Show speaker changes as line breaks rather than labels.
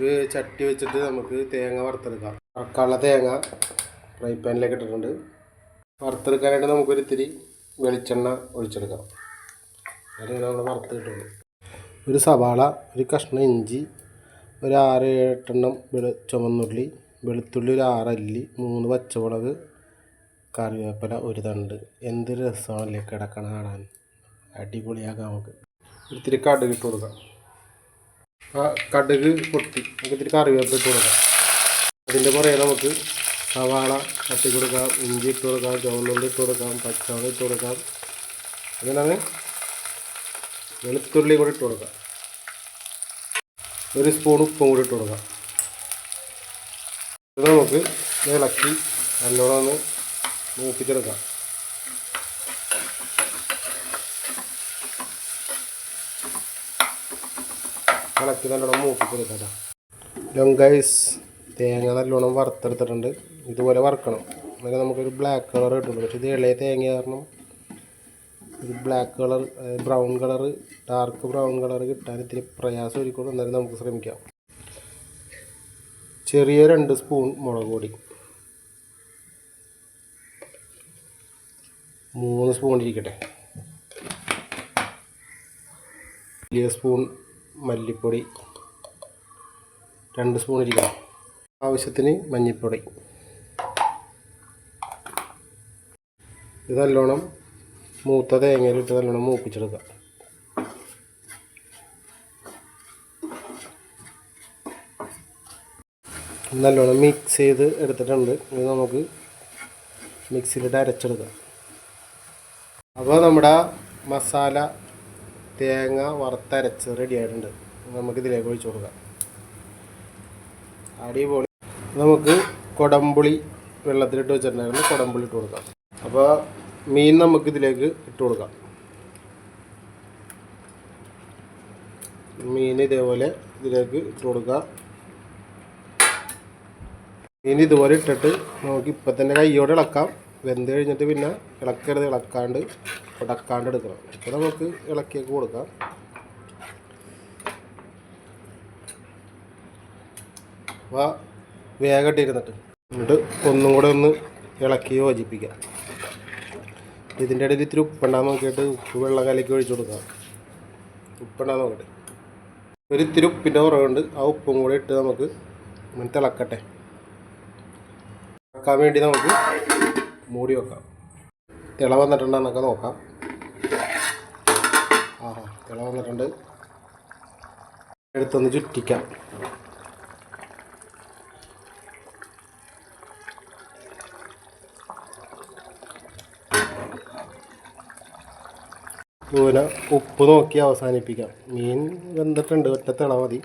നമുക്ക് ചട്ടി വെച്ചിട്ട് നമുക്ക് തേങ്ങ വറുത്തെടുക്കാം. വറക്കാനുള്ള തേങ്ങ ഫ്രൈ പാനിലേക്ക് ഇട്ടിട്ടുണ്ട്. വറുത്തെടുക്കാനായിട്ട് നമുക്കൊരു ഇത്തിരി വെളിച്ചെണ്ണ ഒഴിച്ചെടുക്കാം. അതിങ്ങനെ നമ്മൾ വറുത്ത് കിട്ടുള്ളൂ ഒരു സവാള ഒരു കഷ്ണം ഇഞ്ചി ഒരു ആറ് ഏഴെട്ടെണ്ണം വെളു ചുമന്നുള്ളി വെളുത്തുള്ളി ഒരു ആറല്ലി മൂന്ന് പച്ചമുളക് കറിവേപ്പില ഒരു തണ്ട്. എന്തൊരു രസമാണല്ലേ കിടക്കണ കാണാൻ. അടിപൊളിയാക്കാം നമുക്ക്. ഇത്തിരി കടുകിട്ട് കൊടുക്കാം. കടുക് പൊട്ടി. നമുക്ക് ഇത്തിരി കറിവേപ്പ് ഇട്ട് കൊടുക്കാം. അതിന്റെ പുറകെ നമുക്ക് സവാള തട്ടി കൊടുക്കാം ഇഞ്ചി ഇട്ട് കൊടുക്കാം ചുവന്നുള്ളി ഇട്ട് കൊടുക്കാം പച്ചമുളക് ഇട്ട് കൊടുക്കാം. അങ്ങനെയാണ് വെളുത്തുള്ളി കൂടി ഇട്ട് കൊടുക്കാം. ഒരു സ്പൂൺ ഉപ്പും കൂടി ഇട്ട് കൊടുക്കാം. ഇത് നമുക്ക് ഇളക്കി നല്ലോണം ഒന്ന് മൂപ്പിച്ചെടുക്കാം. ഇളക്കി നല്ലോണം മൂപ്പിച്ചെടുക്കാം ലൊങ്കൈസ് തേങ്ങ നല്ലോണം വറുത്തെടുത്തിട്ടുണ്ട്. ഇതുപോലെ വറുക്കണം. അങ്ങനെ നമുക്കൊരു ബ്ലാക്ക് കളർ കിട്ടുള്ളൂ പക്ഷേ ഇത് ഇളയ തേങ്ങ കാരണം ഒരു black colour brown colour dark brown colour കിട്ടാൻ ഇത്തിരി പ്രയാസം ഒരുക്കുള്ളൂ എന്നാലും നമുക്ക് ശ്രമിക്കാം. ചെറിയ രണ്ട് സ്പൂൺ മുളക് പൊടി. മൂന്ന് സ്പൂൺ ഇരിക്കട്ടെ. വലിയ സ്പൂൺ മല്ലിപ്പൊടി. രണ്ട് സ്പൂൺ ഇരിക്കണം. ആവശ്യത്തിന് മഞ്ഞൾപ്പൊടി. ഇത് നല്ലോണം മൂത്ത തേങ്ങയിലിട്ട് നല്ലോണം മൂപ്പിച്ചെടുക്കാം. നല്ലോണം മിക്സ് ചെയ്ത് എടുത്തിട്ടുണ്ട്. ഇത് നമുക്ക് മിക്സിയിലിട്ട് അരച്ചെടുക്കാം. അപ്പോൾ നമ്മുടെ മസാല തേങ്ങ വറുത്തരച്ച് റെഡി ആയിട്ടുണ്ട്. നമുക്കിതിലേക്ക് ഒഴിച്ചു കൊടുക്കാം. അടിപൊളി. നമുക്ക് കൊടമ്പുളി വെള്ളത്തിലിട്ട് വെച്ചിട്ടുണ്ടായിരുന്നു. കൊടമ്പുളി ഇട്ട് കൊടുക്കാം. അപ്പോൾ മീൻ നമുക്കിതിലേക്ക് ഇട്ട് കൊടുക്കാം. മീൻ ഇതേപോലെ ഇതിലേക്ക് ഇട്ട് കൊടുക്കാം. മീൻ ഇതുപോലെ ഇട്ടിട്ട് നമുക്ക് ഇപ്പം തന്നെ കയ്യോടെ ഇളക്കാം. വെന്ത് കഴിഞ്ഞിട്ട് പിന്നെ ഇളക്കരുത് ഇളക്കാണ്ട് ഉടക്കാണ്ട് എടുക്കണം. ഇപ്പോൾ നമുക്ക് ഇളക്കിയൊക്കെ കൊടുക്കാം. അപ്പോൾ വേഗട്ടിരുന്നിട്ട് എന്നിട്ട് ഒന്നും കൂടെ ഒന്ന് ഇളക്കി യോജിപ്പിക്കാം. ഇതിന്റെ ഇടയിൽ ഇത്തിരി ഉപ്പുണ്ടാകാൻ നോക്കിയിട്ട് ഉപ്പ് വെള്ളം കലക്കി ഒഴിച്ചു കൊടുക്കാം. ഉപ്പുണ്ടാകാൻ നോക്കട്ടെ. ഒരു ഇത്തിരി ഉപ്പിന്റെ കുറവുണ്ട്. ആ ഉപ്പും കൂടെ ഇട്ട് നമുക്ക് ഇങ്ങനെ തിളക്കട്ടെ. ഇളക്കാൻ വേണ്ടി നമുക്ക് മൂടി വെക്കാം. തിള വന്നിട്ടുണ്ടെന്നൊക്കെ നോക്കാം. ആഹാ തിള വന്നിട്ടുണ്ട്. എടുത്തൊന്ന് ചുറ്റിക്കാം. ഇതുപോലെ ഉപ്പ് നോക്കി അവസാനിപ്പിക്കാം. മീൻ വെന്തിട്ടുണ്ട് ഒറ്റ തിള മതി.